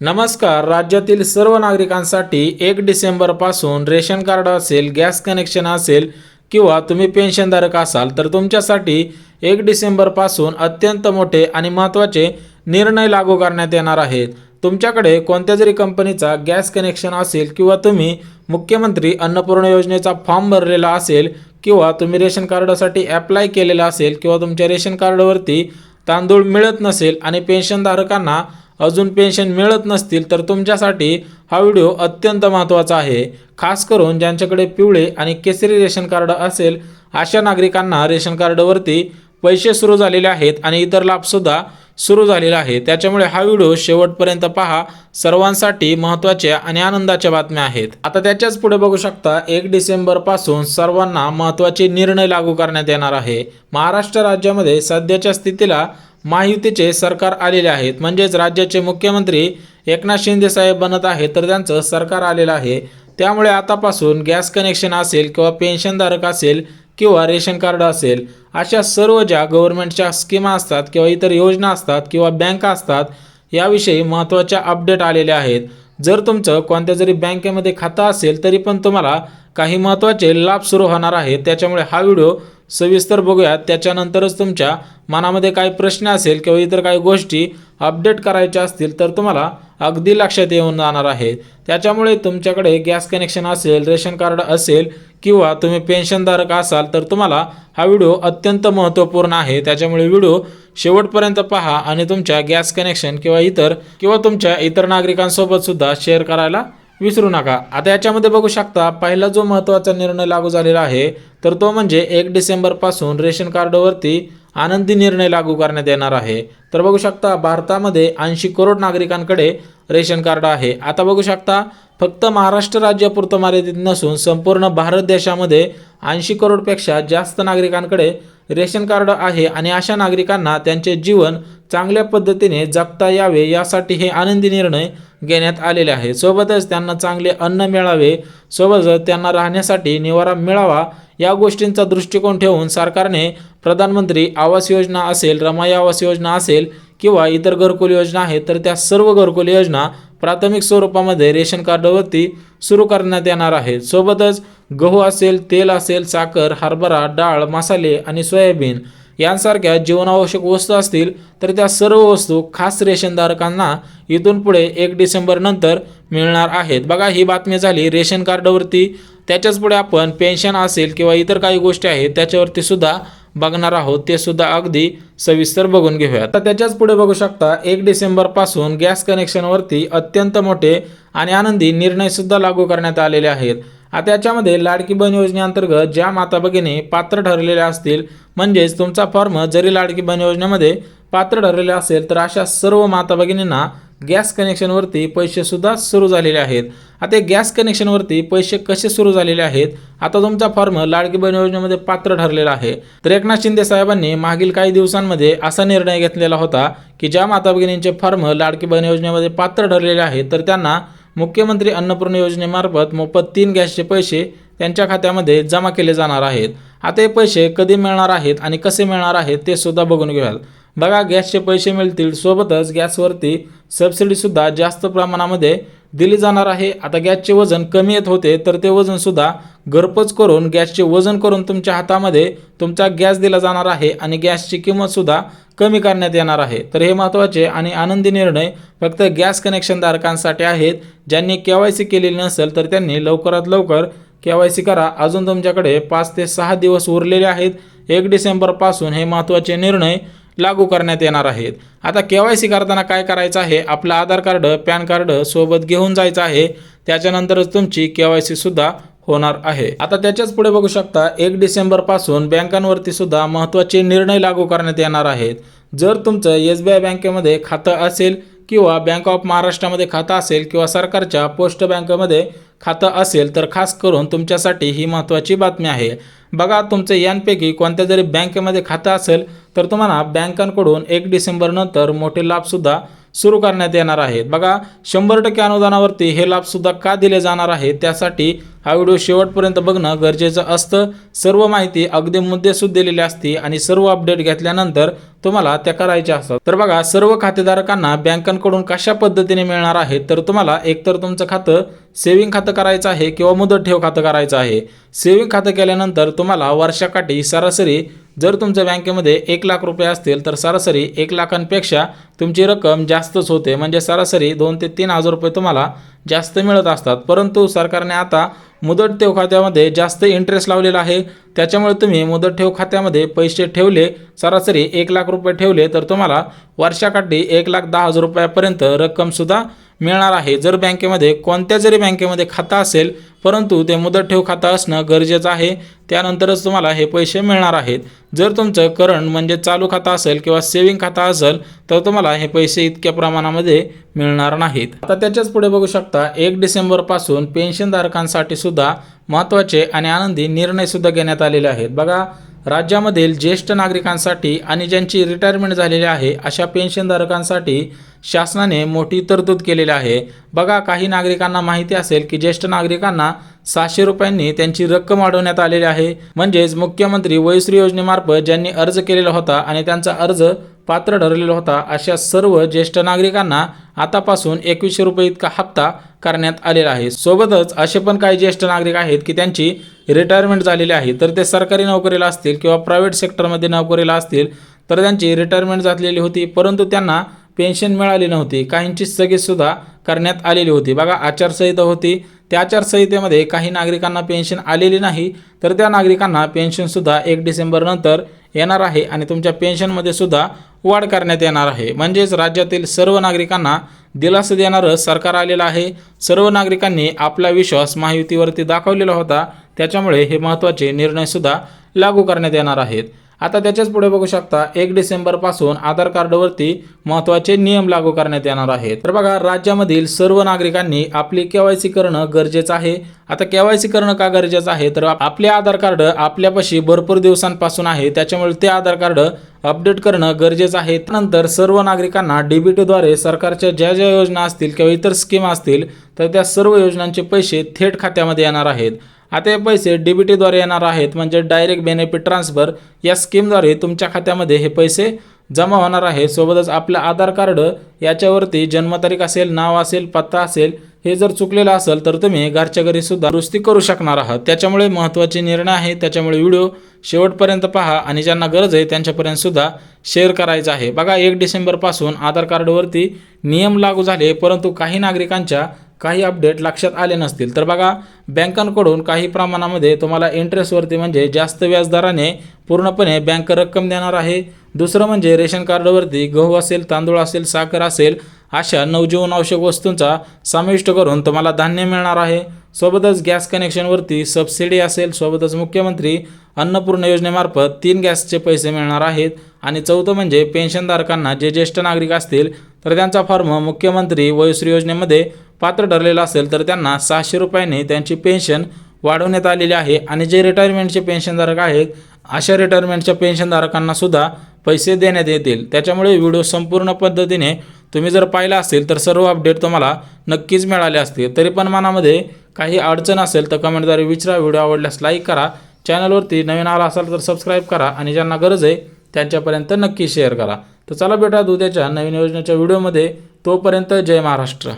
नमस्कार. राज्यातील सर्व नागरिकांसाठी एक डिसेंबरपासून रेशन कार्ड असेल गॅस कनेक्शन असेल किंवा तुम्ही पेन्शनधारक असाल तर तुमच्यासाठी एक डिसेंबरपासून अत्यंत मोठे आणि महत्त्वाचे निर्णय लागू करण्यात येणार आहेत. तुमच्याकडे कोणत्या जरी कंपनीचा गॅस कनेक्शन असेल किंवा तुम्ही मुख्यमंत्री अन्नपूर्णा योजनेचा फॉर्म भरलेला असेल किंवा तुम्ही रेशन कार्डासाठी ॲप्लाय केलेला असेल किंवा तुमच्या रेशन कार्डवरती तांदूळ मिळत नसेल आणि पेन्शनधारकांना अजून पेन्शन मिळत नसतील तर तुमच्यासाठी हा व्हिडिओ अत्यंत महत्त्वाचा आहे. खास करून ज्यांच्याकडे पिवळे आणि केसरी रेशन कार्ड असेल अशा नागरिकांना रेशन कार्डवरती पैसे सुरू झालेले आहेत आणि इतर लाभसुद्धा सुरू झालेला आहे त्याच्यामुळे हा व्हिडिओ शेवटपर्यंत पहा. सर्वांसाठी महत्त्वाच्या आणि आनंदाच्या बातम्या आहेत. आता त्याच्याच पुढे बघू शकता एक डिसेंबरपासून सर्वांना महत्त्वाचे निर्णय लागू करण्यात येणार आहे. महाराष्ट्र राज्यामध्ये सध्याच्या स्थितीला महायुतीचे सरकार आलेले आहेत. म्हणजेच राज्याचे मुख्यमंत्री एकनाथ शिंदे साहेब बनत आहेत तर त्यांचं सरकार आलेलं आहे. त्यामुळे आतापासून गॅस कनेक्शन असेल किंवा पेन्शनधारक असेल किंवा रेशन कार्ड असेल अशा सर्व ज्या गव्हर्नमेंटच्या स्कीमा असतात किंवा इतर योजना असतात किंवा बँका असतात याविषयी महत्त्वाच्या अपडेट आलेल्या आहेत. जर तुमचं कोणत्या जरी बँकेमध्ये खातं असेल तरी पण तुम्हाला काही महत्त्वाचे लाभ सुरू होणार आहेत. त्याच्यामुळे हा व्हिडिओ सविस्तर बघूयात. त्याच्यानंतरच तुमच्या मनामध्ये काही प्रश्न असेल किंवा इतर काही गोष्टी अपडेट करायच्या असतील तर तुम्हाला अगदी लक्षात येऊन जाणार आहे. त्याच्यामुळे तुमच्याकडे गॅस कनेक्शन असेल रेशन कार्ड असेल किंवा तुम्ही पेन्शनधारक असाल तर तुम्हाला हा व्हिडिओ अत्यंत महत्त्वपूर्ण आहे. त्याच्यामुळे व्हिडिओ शेवटपर्यंत पहा आणि तुमच्या गॅस कनेक्शन किंवा इतर किंवा तुमच्या इतर नागरिकांसोबत सुद्धा शेअर करायला विसरू नका. आता याच्यामध्ये बघू शकता पहिला जो महत्त्वाचा निर्णय लागू झालेला आहे तर तो म्हणजे एक डिसेंबरपासून रेशन कार्डवरती आनंदी निर्णय लागू करण्यात येणार आहे. तर बघू शकता भारतामध्ये ऐंशी करोड नागरिकांकडे रेशन कार्ड आहे. आता बघू शकता फक्त महाराष्ट्र राज्यापुरतं मर्यादित नसून संपूर्ण भारत देशामध्ये ऐंशी करोडपेक्षा जास्त नागरिकांकडे रेशन कार्ड आहे आणि अशा नागरिकांना त्यांचे जीवन चांगल्या पद्धतीने जगता यावे यासाठी हे आनंदी निर्णय घेण्यात आलेले आहे. सोबतच त्यांना चांगले अन्न मिळावे सोबतच त्यांना राहण्यासाठी निवारा मिळावा या गोष्टींचा दृष्टिकोन ठेवून सरकारने प्रधानमंत्री आवास योजना असेल रमाई आवास योजना असेल किंवा इतर घरकुल योजना आहेत तर त्या सर्व घरकुल योजना प्राथमिक स्वरूपामध्ये रेशन कार्डवरती सुरू करण्यात येणार आहेत. सोबतच गहू असेल तेल असेल साखर हरभरा डाळ मसाले आणि सोयाबीन यांसारख्या जीवनावश्यक वस्तू असतील तर त्या सर्व वस्तू खास रेशनधारकांना इथून पुढे एक डिसेंबर नंतर मिळणार आहेत. बघा ही बातमी झाली रेशन कार्डवरती. त्याच्याच पुढे आपण पेन्शन असेल किंवा इतर काही गोष्टी आहेत त्याच्यावरती सुद्धा बघणार आहोत. ते सुद्धा अगदी सविस्तर बघून घेऊया आता त्याच्याच पुढे बघू शकता एक डिसेंबरपासून गॅस कनेक्शनवरती अत्यंत मोठे आणि आनंदी निर्णयसुद्धा लागू करण्यात आलेले आहेत. आता याच्यामध्ये लाडकी बहीण योजनेअंतर्गत ज्या माता भगिनी पात्र ठरलेल्या असतील म्हणजेच तुमचा फॉर्म जरी लाडकी बहीण योजनेमध्ये पात्र ठरलेले असेल तर अशा सर्व माता भगिनींना गॅस कनेक्शनवरती पैसेसुद्धा सुरू झालेले आहेत. आता गॅस कनेक्शनवरती पैसे कसे सुरू झालेले आहेत? आता तुमचा फॉर्म लाडकी बहीण योजनेमध्ये पात्र ठरलेला आहे. तर एकनाथ शिंदे साहेबांनी मागील काही दिवसांमध्ये असा निर्णय घेतलेला होता की ज्या माता भगिनींचे फॉर्म लाडकी बहीण योजनेमध्ये पात्र ठरलेले आहेत तर त्यांना मुख्यमंत्री अन्नपूर्णा योजनेमार्फत मोफत तीन गॅसचे पैसे त्यांच्या खात्यामध्ये जमा केले जाणार आहेत. आता हे पैसे कधी मिळणार आहेत आणि कसे मिळणार आहेत ते सुद्धा बघून घ्याल. बघा गॅसचे पैसे मिळतील सोबतच गॅसवरती सबसिडीसुद्धा जास्त प्रमाणामध्ये दिली जाणार आहे. आता गॅसचे वजन कमी येत होते तर ते वजनसुद्धा घरपोच करून गॅसचे वजन करून तुमच्या हातामध्ये तुमचा गॅस दिला जाणार आहे आणि गॅसची किंमतसुद्धा कमी करण्यात येणार आहे. तर हे महत्त्वाचे आणि आनंदी निर्णय फक्त गॅस कनेक्शनधारकांसाठी आहेत. ज्यांनी के वाय सी केलेली नसेल तर त्यांनी लवकरात लवकर के वाय सी करा. अजून तुमच्याकडे पाच ते सहा दिवस उरलेले आहेत. एक डिसेंबरपासून हे महत्त्वाचे निर्णय लागू करण्यात येणार आहेत. आता के वाय सी करताना काय करायचं आहे? आपलं आधार कार्ड पॅन कार्ड सोबत घेऊन जायचं आहे. त्याच्यानंतरच तुमची के वाय सीसुद्धा होणार आहे. आता त्याच्याच पुढे बघू शकता एक डिसेंबरपासून बँकांवरती सुद्धा महत्त्वाचे निर्णय लागू करण्यात येणार आहेत. जर तुमचं एस बी आय बँकेमध्ये खातं असेल किंवा बँक ऑफ महाराष्ट्रामध्ये खातं असेल किंवा सरकारच्या पोस्ट बँकेमध्ये खातं असेल तर खास करून तुमच्यासाठी ही महत्त्वाची बातमी आहे. बघा तुमचं यांपैकी कोणत्या जरी बँकेमध्ये खातं असेल तर तुम्हाला बँकांकडून एक डिसेंबरनंतर मोठे लाभसुद्धा सुरू करण्यात येणार आहेत. बघा शंभर टक्के अनुदानावरती हे लाभसुद्धा का दिले जाणार आहे त्यासाठी हा व्हिडिओ शेवटपर्यंत बघणं गरजेचं असतं. सर्व माहिती अगदी मुद्देसूद दिलेली असते आणि सर्व अपडेट घेतल्यानंतर तुम्हाला त्या करायच्या असतात. तर बघा सर्व खातेधारकांना बँकांकडून कशा पद्धतीने मिळणार आहे तर तुम्हाला एकतर तुमचं खातं सेविंग खातं करायचं आहे किंवा मुदत ठेव खातं करायचं आहे. सेविंग खातं केल्यानंतर तुम्हाला वर्षाकाठी सरासरी जर तुमच्या बँकेमध्ये एक लाख रुपये असतील तर सरासरी एक लाखांपेक्षा तुमची रक्कम जास्तच होते. म्हणजे सरासरी दोन ते तीन हजार रुपये तुम्हाला जास्त मिळत असतात. परंतु सरकारने आता मुदत ठेव खात्यामध्ये जास्त इंटरेस्ट लावलेला आहे. त्याच्यामुळे तुम्ही मुदत ठेव खात्यामध्ये पैसे ठेवले सरासरी एक लाख रुपये ठेवले तर तुम्हाला वर्षाकाठी एक लाख दहा हजार रुपयापर्यंत रक्कमसुद्धा मिळणार आहे. जर बँकेमध्ये कोणत्या जरी बँकेमध्ये खातं असेल परंतु ते मुदत ठेव खातं असणं गरजेचं आहे. त्यानंतरच तुम्हाला हे पैसे मिळणार आहेत. जर तुमचं करंट म्हणजे चालू खातं असेल किंवा सेविंग खातं असेल तर तुम्हाला हे पैसे इतक्या प्रमाणामध्ये मिळणार नाहीत. आता त्याच्याच पुढे बघू शकता एक डिसेंबरपासून पेन्शनधारकांसाठी सुद्धा महत्त्वाचे आणि आनंदी निर्णय सुद्धा घेण्यात आलेले आहेत. बघा राज्यामधील ज्येष्ठ नागरिकांसाठी आणि ज्यांची रिटायरमेंट झालेली आहे अशा पेन्शनधारकांसाठी शासनाने मोठी तरतूद केलेली आहे. बघा काही नागरिकांना माहिती असेल की ज्येष्ठ नागरिकांना सहाशे रुपयांनी त्यांची रक्कम वाढवण्यात आलेली आहे. म्हणजेच मुख्यमंत्री वयश्री योजनेमार्फत ज्यांनी अर्ज केलेला होता आणि त्यांचा अर्ज पात्र ठरलेला होता अशा सर्व ज्येष्ठ नागरिकांना आतापासून एकवीसशे रुपये इतका हप्ता करण्यात आलेला आहे. सोबतच असे पण काही ज्येष्ठ नागरिक आहेत की त्यांची रिटायरमेंट झालेली आहे. तर ते सरकारी नोकरीला असतील किंवा प्रायव्हेट सेक्टरमध्ये नोकरीला असतील तर त्यांची रिटायरमेंट झालेली होती. परंतु त्यांना पेन्शन मिळाली नव्हती. काहींची स्थगितसुद्धा करण्यात आलेली होती. बघा आचारसंहिता होती. त्या आचारसंहितेमध्ये काही नागरिकांना पेन्शन आलेली नाही. तर त्या नागरिकांना पेन्शनसुद्धा एक डिसेंबरनंतर येणार आहे आणि तुमच्या पेन्शनमध्ये सुद्धा वाढ करण्यात येणार आहे. म्हणजेच राज्यातील सर्व नागरिकांना दिलासा देणारं सरकार आलेलं आहे. सर्व नागरिकांनी आपला विश्वास महायुतीवरती दाखवलेला होता. त्याच्यामुळे हे महत्त्वाचे निर्णयसुद्धा लागू करण्यात येणार आहेत. आता त्याच्याच पुढे बघू शकता एक डिसेंबरपासून आधार कार्डवरती महत्त्वाचे नियम लागू करण्यात येणार आहेत. तर बघा राज्यामधील सर्व नागरिकांनी आपली केवायसी करणं गरजेचं आहे. आता केवायसी करणं का गरजेचं आहे? तर आपले आधार कार्ड आपल्यापाशी भरपूर दिवसांपासून आहे. त्याच्यामुळे ते आधार कार्ड अपडेट करणं गरजेचं आहे. त्यानंतर सर्व नागरिकांना डीबीटीद्वारे सरकारच्या ज्या ज्या योजना असतील किंवा इतर स्कीम असतील तर त्या सर्व योजनांचे पैसे थेट खात्यामध्ये येणार आहेत. आता हे पैसे डी बी टीद्वारे येणार आहेत म्हणजे डायरेक्ट बेनिफिट ट्रान्सफर या स्कीमद्वारे तुमच्या खात्यामध्ये हे पैसे जमा होणार आहे. सोबतच आपलं आधार कार्ड याच्यावरती जन्मतारीख असेल नाव असेल पत्ता असेल हे जर चुकलेलं असेल तर तुम्ही घरच्या घरी सुद्धा दुरुस्ती करू शकणार आहात. त्याच्यामुळे महत्त्वाचे निर्णय आहे. त्याच्यामुळे व्हिडिओ शेवटपर्यंत पहा आणि ज्यांना गरज आहे त्यांच्यापर्यंत सुद्धा शेअर करायचं आहे. बघा एक डिसेंबरपासून आधार कार्डवरती नियम लागू झाले परंतु काही नागरिकांच्या काही अपडेट लक्षात आले नसतील. तर बघा बँकांकडून काही प्रमाणामध्ये तुम्हाला इंटरेस्टवरती म्हणजे जास्त व्याजदराने पूर्णपणे बँक रक्कम देणार आहे. दुसरं म्हणजे रेशन कार्डवरती गहू असेल तांदूळ असेल साखर असेल अशा नवजीवनावश्यक वस्तूंचा समाविष्ट करून तुम्हाला धान्य मिळणार आहे. सोबतच गॅस कनेक्शनवरती सबसिडी असेल सोबतच मुख्यमंत्री अन्नपूर्ण योजनेमार्फत तीन गॅसचे पैसे मिळणार आहेत. आणि चौथं म्हणजे पेन्शनधारकांना जे ज्येष्ठ नागरिक असतील तर त्यांचा फॉर्म मुख्यमंत्री वयोश्री योजनेमध्ये पात्र ठरलेला असेल तर त्यांना सहाशे रुपयाने त्यांची पेन्शन वाढवण्यात आलेली आहे. आणि जे रिटायरमेंटचे पेन्शनधारक आहेत अशा रिटायरमेंटच्या पेन्शनधारकांना सुद्धा पैसे देण्यात येतील. त्याच्यामुळे व्हिडिओ संपूर्ण पद्धतीने तुम्ही जर पाहिला असेल तर सर्व अपडेट तुम्हाला नक्कीच मिळाले असतील. तरी पण मनामध्ये काही अडचण असेल तर कमेंटद्वारे विचारा. व्हिडिओ आवडल्यास लाईक करा. चॅनलवरती नवीन आला असाल तर सबस्क्राईब करा. आणि ज्यांना गरज आहे त्यांच्यापर्यंत नक्की शेअर करा. तर चला भेटा उद्याच्या नवीन योजनेच्या व्हिडिओमध्ये तोपर्यंत जय महाराष्ट्र.